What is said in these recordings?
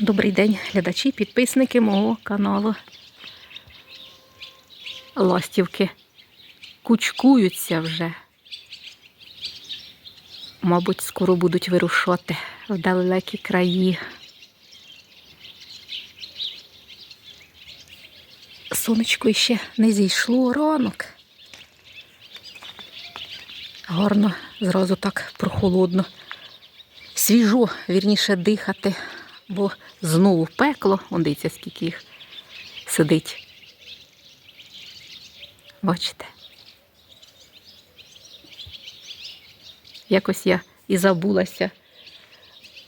Добрий день, глядачі, підписники мого каналу. Ластівки кучкуються вже. Мабуть, скоро будуть вирушати в далекі краї. Сонечко іще не зійшло ранок. Гарно, зразу так прохолодно. Свіжо, вірніше, дихати, бо знову пекло. Он дивіться, скільки їх сидить. Бачите? Якось я і забулася.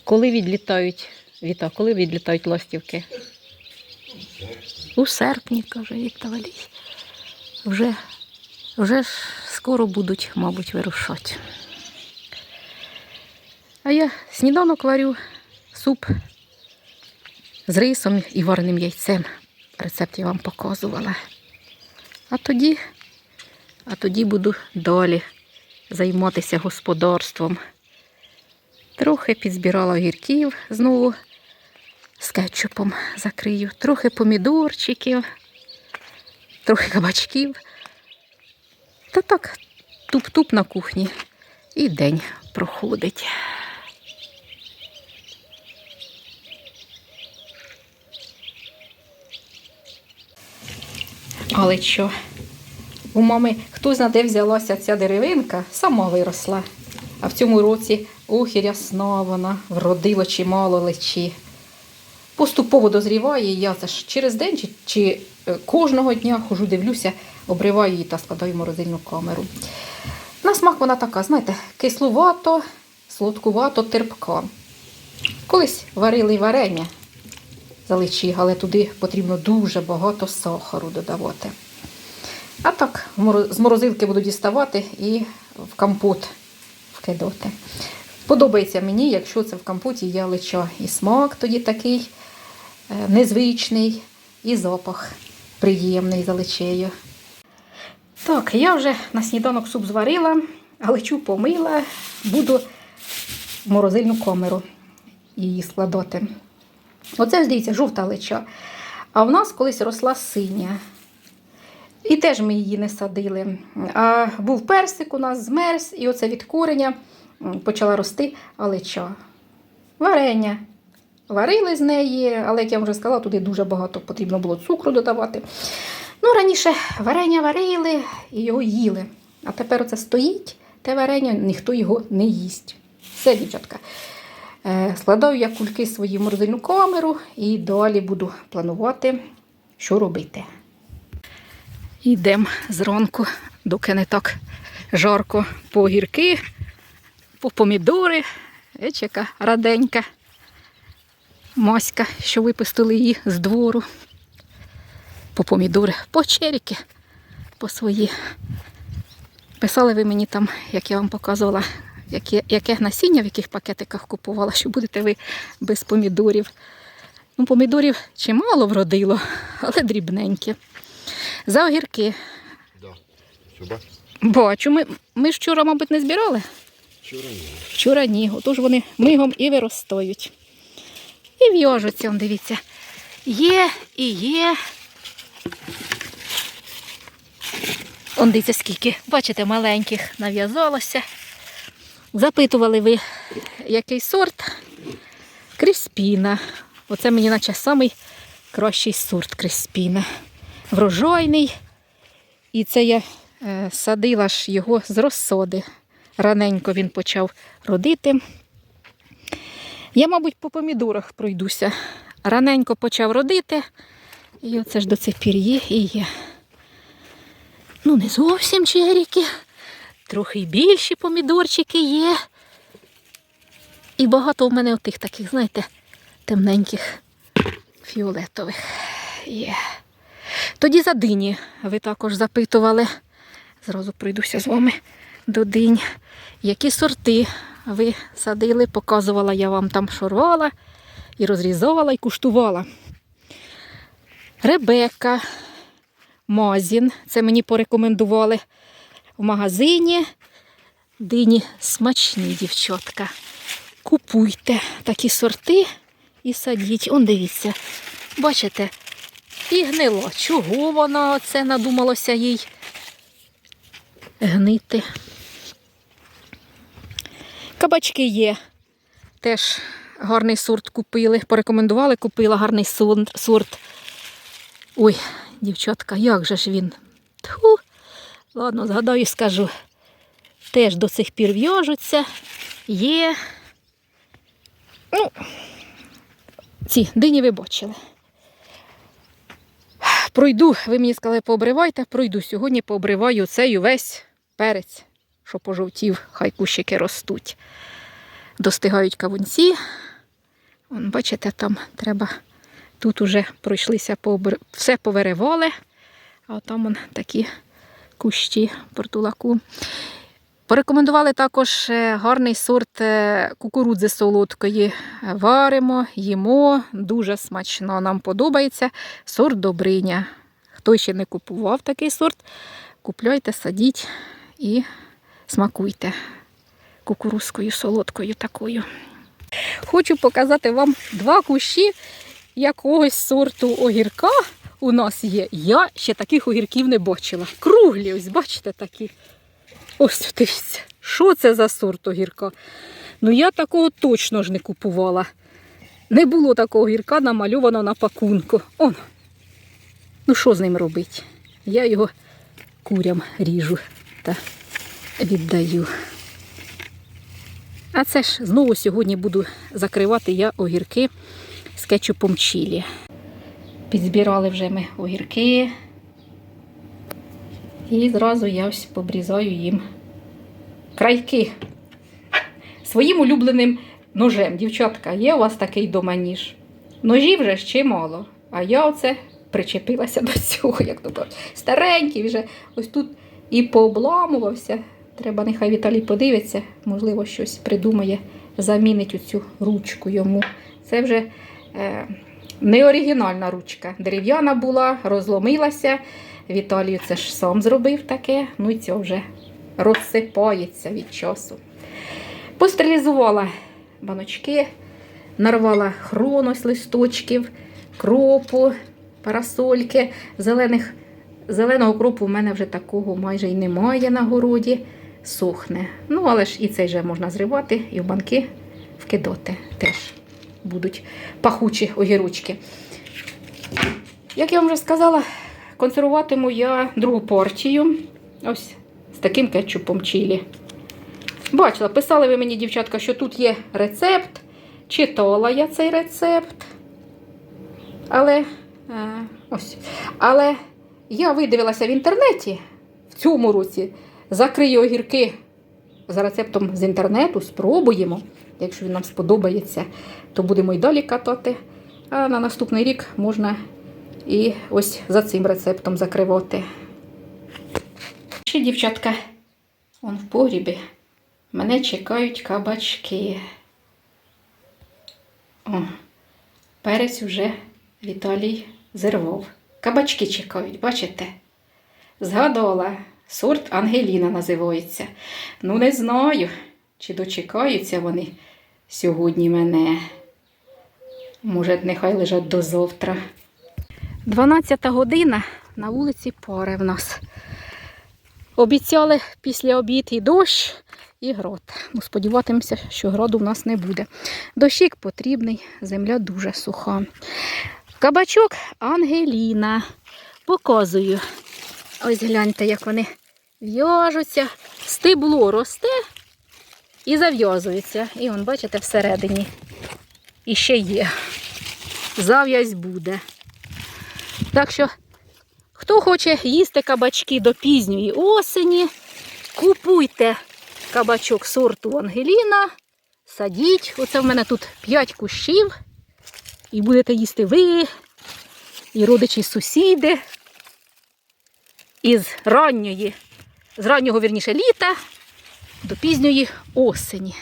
Коли відлітають віта, коли відлітають ластівки? У серпні, каже Віта Валій. Вже, вже ж скоро будуть, мабуть, вирушати. А я сніданок варю, суп з рисом і вареним яйцем. Рецепт я вам показувала. А тоді, а тоді буду далі займатися господарством. Трохи підзбирала огірків знову з кетчупом закрию, трохи помідорчиків, трохи кабачків. Та так, туп-туп на кухні. І день проходить. Але що? У мами хто знає, де взялася ця деревинка, сама виросла. А в цьому році ох і вона, вродило чимало лечі. Поступово дозріває, я це ж через день чи, чи е, кожного дня хожу, дивлюся, обриваю її та складаю морозильну камеру. На смак вона така, знаєте, кислувато, солодкувато, терпка. Колись варили варення заличі, але туди потрібно дуже багато сахару додавати. А так, з морозилки буду діставати і в компот вкидати. Подобається мені, якщо це в компоті є лича. І смак тоді такий е, незвичний, і запах приємний за личею. Так, я вже на сніданок суп зварила, а лечу помила, буду в морозильну камеру її складати. Оце, ось дивіться, жовта лича. А в нас колись росла синя. І теж ми її не садили. А був персик у нас змерз, і оце від кореня почала рости алеча. Варення. Варили з неї, але, як я вже сказала, туди дуже багато потрібно було цукру додавати. Ну, раніше варення варили і його їли. А тепер оце стоїть, те варення, ніхто його не їсть. Все, дівчатка. Е, Складаю я кульки свої морозильну камеру і далі буду планувати, що робити. Йдемо зранку, доки не так жарко по огірки, по помідори. Яка раденька маська, що випустили її з двору. По помідори, по черіки, по свої. Писали ви мені там, як я вам показувала, яке, яке насіння, в яких пакетиках купувала, що будете ви без помідорів. Ну, помідорів чимало вродило, але дрібненькі. За огірки. Да. Сюда? Бачу, ми, ми ж вчора, мабуть, не збирали. Вчора ні. Вчора ні. Отож вони мигом і виростають. І в'яжуться, дивіться. Є і є. Он дивіться, скільки. Бачите, маленьких нав'язалося. Запитували ви, який сорт? Кріспіна. Оце мені наче самий кращий сорт Криспіна. Врожайний. І це я е, садила ж його з розсоди. Раненько він почав родити. Я, мабуть, по помідорах пройдуся. Раненько почав родити. І оце ж до цих пір є і є. Ну, не зовсім черіки. Трохи й більші помідорчики є. І багато в мене отих таких, знаєте, темненьких фіолетових є. Тоді за дині ви також запитували. Зразу прийдуся з вами до динь. Які сорти ви садили, показувала я вам там шорвала і розрізовувала і куштувала. Ребека, Мазін. Це мені порекомендували в магазині. Дині смачні, дівчатка. Купуйте такі сорти і садіть. Он дивіться, бачите, і гнило. Чого вона оце надумалося їй гнити? Кабачки є. Теж гарний сорт купили. Порекомендували, купила гарний сорт. Ой, дівчатка, як же ж він? Тьфу. Ладно, згадаю, скажу. Теж до цих пір в'яжуться. Є. Ну, ці дині ви бачили. Пройду, ви мені сказали, пообривайте, пройду. Сьогодні пообриваю цей увесь перець, що пожовтів, хай кущики ростуть. Достигають кавунці. Вон, бачите, там треба. Тут уже пройшлися, пообр... все повиривали, а там вон такі кущі портулаку. Порекомендували також е, гарний сорт е, кукурудзи солодкої. Варимо, їмо, дуже смачно. Нам подобається сорт Добриня. Хто ще не купував такий сорт, купляйте, садіть і смакуйте кукурузкою солодкою такою. Хочу показати вам два кущі якогось сорту огірка у нас є. Я ще таких огірків не бачила. Круглі, ось бачите такі. Ось дивіться, що це за сорт огірка? Ну я такого точно ж не купувала. Не було такого огірка намальовано на пакунку. Он. Ну що з ним робити? Я його курям ріжу та віддаю. А це ж знову сьогодні буду закривати я огірки з кетчупом чилі. Підзбирали вже ми огірки. І зразу я ось побрізаю їм крайки. Своїм улюбленим ножем. Дівчатка, є у вас такий дома ніж? Ножів вже ще мало. А я оце причепилася до цього, як то. Старенький вже ось тут і пообламувався. Треба, нехай Віталій подивиться, можливо, щось придумає, замінить оцю ручку йому. Це вже е, не оригінальна ручка. Дерев'яна була, розломилася. Віталій це ж сам зробив таке, ну і це вже розсипається від часу. Постерилізувала баночки, нарвала хроно з листочків, кропу, парасольки, зелених. Зеленого кропу в мене вже такого майже й немає на городі, сохне. Ну, але ж і цей вже можна зривати і в банки вкидати. Теж будуть пахучі огірочки. Як я вам вже сказала, консервуватиму я другу партію. Ось з таким кетчупом чилі. Бачила, писали ви мені, дівчатка, що тут є рецепт. Читала я цей рецепт. Але е, ось. Але я видивилася в інтернеті в цьому році. Закрию огірки за рецептом з інтернету, спробуємо. Якщо він нам сподобається, то будемо й далі катати. А на наступний рік можна і ось за цим рецептом закривати. Ще, дівчатка, он в погрібі. Мене чекають кабачки. О, перець уже Віталій зірвав. Кабачки чекають, бачите? Згадала, сорт Ангеліна називається. Ну, не знаю, чи дочекаються вони сьогодні мене. Може, нехай лежать до завтра. 12 година на вулиці пари в нас. Обіцяли після обід і дощ, і град. Ну, сподіватимемося, що гроду в нас не буде. Дощик потрібний, земля дуже суха. Кабачок Ангеліна. Показую. Ось гляньте, як вони в'яжуться. Стебло росте і зав'язується. І он, бачите, всередині. І ще є. Зав'язь буде. Так що, хто хоче їсти кабачки до пізньої осені, купуйте кабачок сорту Ангеліна, садіть. Оце в мене тут 5 кущів. І будете їсти ви, і родичі, сусіди. Із ранньої, з раннього вірніше літа до пізньої осені.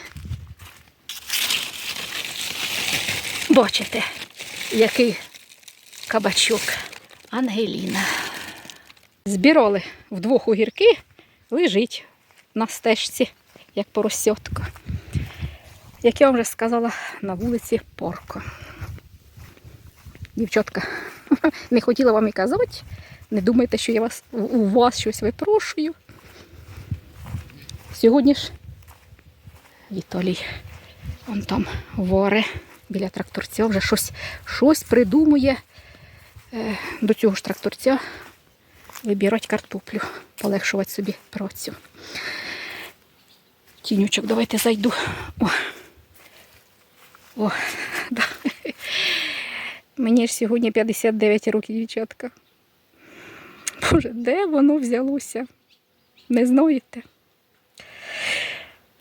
Бачите, який кабачок Ангеліна. Збирали вдвох огірки, лежить на стежці, як поросятка. Як я вам вже сказала, на вулиці Порко. Дівчатка, не хотіла вам і казати. Не думайте, що я вас, у вас щось випрошую. Сьогодні ж Віталій он там воре біля тракторця, вже щось, щось придумує е, до цього ж тракторця вибирати картоплю, полегшувати собі працю. Тінючок, давайте зайду. О, О да. Мені ж сьогодні 59 років, дівчатка. Боже, де воно взялося? Не знаєте?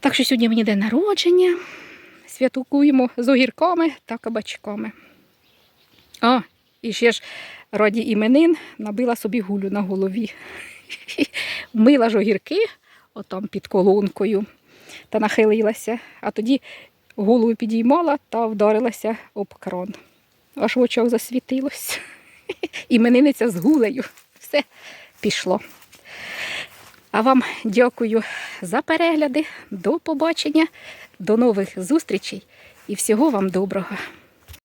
Так що сьогодні мені день народження. Святкуємо з огірками та кабачками. А, і ще ж раді іменин набила собі гулю на голові. Мила ж огірки, отам під колонкою, та нахилилася, а тоді голову підіймала та вдарилася об кран. Аж в очах засвітилось. Іменинниця з гулею. Все пішло. А вам дякую за перегляди. До побачення, до нових зустрічей і всього вам доброго.